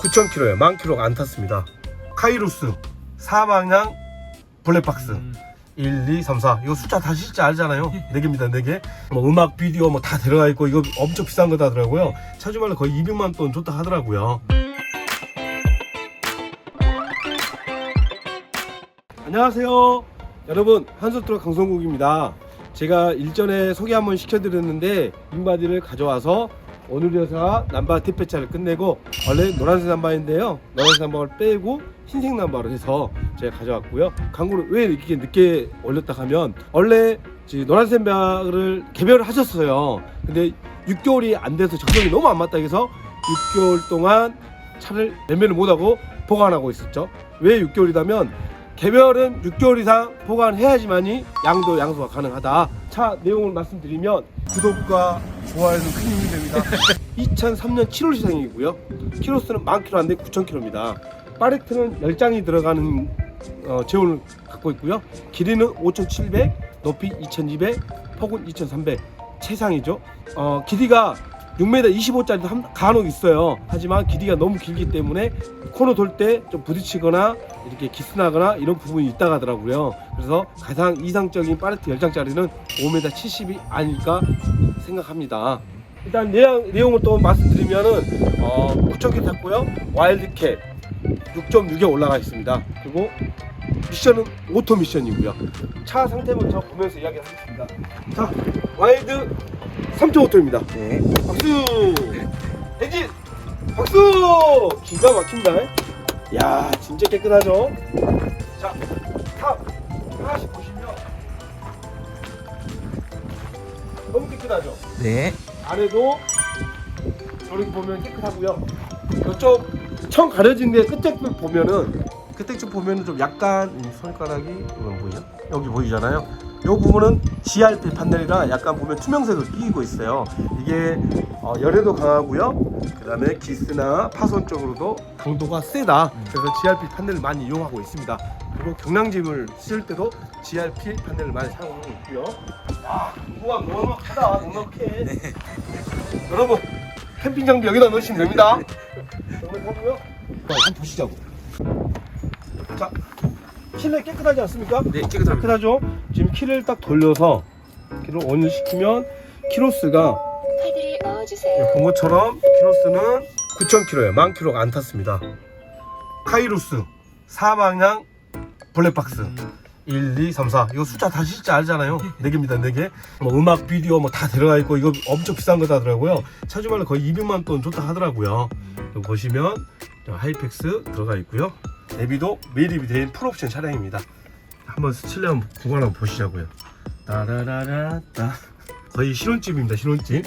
9,000km에 만 킬로가 안 탔습니다. 카이루스 사방향 블랙박스. 1, 2, 3, 4 이거 숫자 다 실제 알잖아요. 4개입니다 4개. 뭐 음악 비디오 뭐 다 들어가 있고 이거 엄청 비싼 거다 하더라고요. 차주말로 거의 200만 돈 줬다 하더라고요. 안녕하세요. 여러분 한솥트럭 강성국입니다. 제가 일전에 소개 한번 시켜드렸는데 인바디를 가져와서 오늘여서 남바 티페차를 끝내고 원래 노란색 남바인데요. 노란색 남바를 빼고 흰색 남바로 해서 제가 가져왔고요. 광고를 왜 이렇게 늦게 올렸다 하면 원래 지 노란색 남바를 개별을 하셨어요. 근데 6개월이 안 돼서 적성이 너무 안 맞다 해서 6개월 동안 차를 매매를 못하고 보관하고 있었죠. 왜 6개월이다면 개별은 6개월 이상 보관해야지만이 양도 양수가 가능하다. 차 내용을 말씀드리면 구독과 좋아요는 큰 힘이 됩니다. 2003년 7월 시상이고요. 키로수는 만 킬로 안 돼 9천 킬로입니다. 파레트는 10장이 들어가는 어, 제온을 갖고 있고요. 길이는 5,700, 높이 2,200, 폭은 2,300. 최상이죠. 어, 길이가 6m 25짜리도 간혹 있어요. 하지만 길이가 너무 길기 때문에 코너 돌 때 좀 부딪히거나 이렇게 기스나거나 이런 부분이 있다 하더라고요. 그래서 가장 이상적인 파레트 10장짜리는 5m 70이 아닐까 생각합니다. 일단 내용, 내용을 또 말씀드리면은 어, 9,000개 탔고요. 와일드캣 6.6에 올라가 있습니다. 그리고 미션은 오토 미션이고요. 차 상태 먼저 보면서 이야기를 하겠습니다. 자, 와일드 3.5토입니다. 네. 박수! 엔진! 박수! 기가 막힌다. 야, 진짜 깨끗하죠? 자, 탑 하나씩 보시면 너무 깨끗하죠? 네. 아래도 저렇게 보면 깨끗하고요. 이쪽 청 가려진 데 끝에 쪽 보면은 끝에 쪽 보면은 좀 약간 이 손가락이 이거 보이죠? 여기 보이잖아요. 이 부분은 GRP 판넬이라 약간 보면 투명색을 띄고 있어요. 이게 어, 열에도 강하고요. 그다음에 기스나 파손 쪽으로도 강도가 세다. 그래서 GRP 판넬을 많이 이용하고 있습니다. 그리고 경량짐을 실 때도 GRP 판넬을 많이 사용하고 있고요. 야, 우와 넉넉하다, 넉넉해. 여러분 캠핑 장비 여기다 넣으시면 됩니다. 넉넉하고요. 자, 한번 보시자고. 자, 실내 깨끗하지 않습니까? 네, 깨끗합니다. 깨끗하죠? 지금 키를 딱 돌려서 키를 온시키면 키로수가 카드를 넣어주세요. 본 것처럼 키로수는 9,000km예요. 만 킬로가 안 탔습니다. 카이루스 사방향 블랙박스 1, 2, 3, 4 이거 숫자 다 실제 알잖아요 4개입니다 4개 뭐 음악 비디오 뭐 다 들어가 있고 이거 엄청 비싼 거다 하더라고요 차주말로 거의 200만 돈 줬다 하더라고요 보시면 저 하이펙스 들어가 있고요 내비도 매립이 된 풀옵션 차량입니다. 한번 스칠레 한번 구간 한번 보시자고요. 따라라라따. 거의 신혼집입니다 신혼집.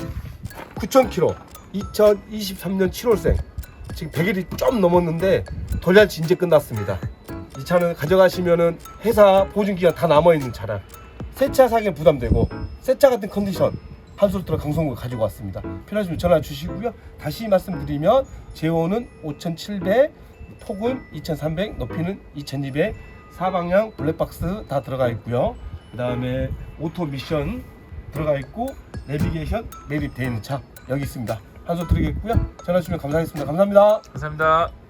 9,000km 2023년 7월생. 지금 100일이 좀 넘었는데 돌잔치 이제 끝났습니다. 이 차는 가져가시면은 회사 보증기간 다 남아있는 차량. 새 차 사기엔 부담되고 새 차 같은 컨디션 한솔트럭 강성구 가지고 왔습니다. 필요하시면 전화 주시고요. 다시 말씀드리면 제온은 5,700 폭은 2,300 높이는 2,200 사방향 블랙박스 다 들어가 있고요. 그 다음에 오토 미션 들어가 있고 내비게이션 매립되어 있는 차 여기 있습니다. 한솔 드리겠고요. 전화 주시면 감사하겠습니다. 감사합니다. 감사합니다.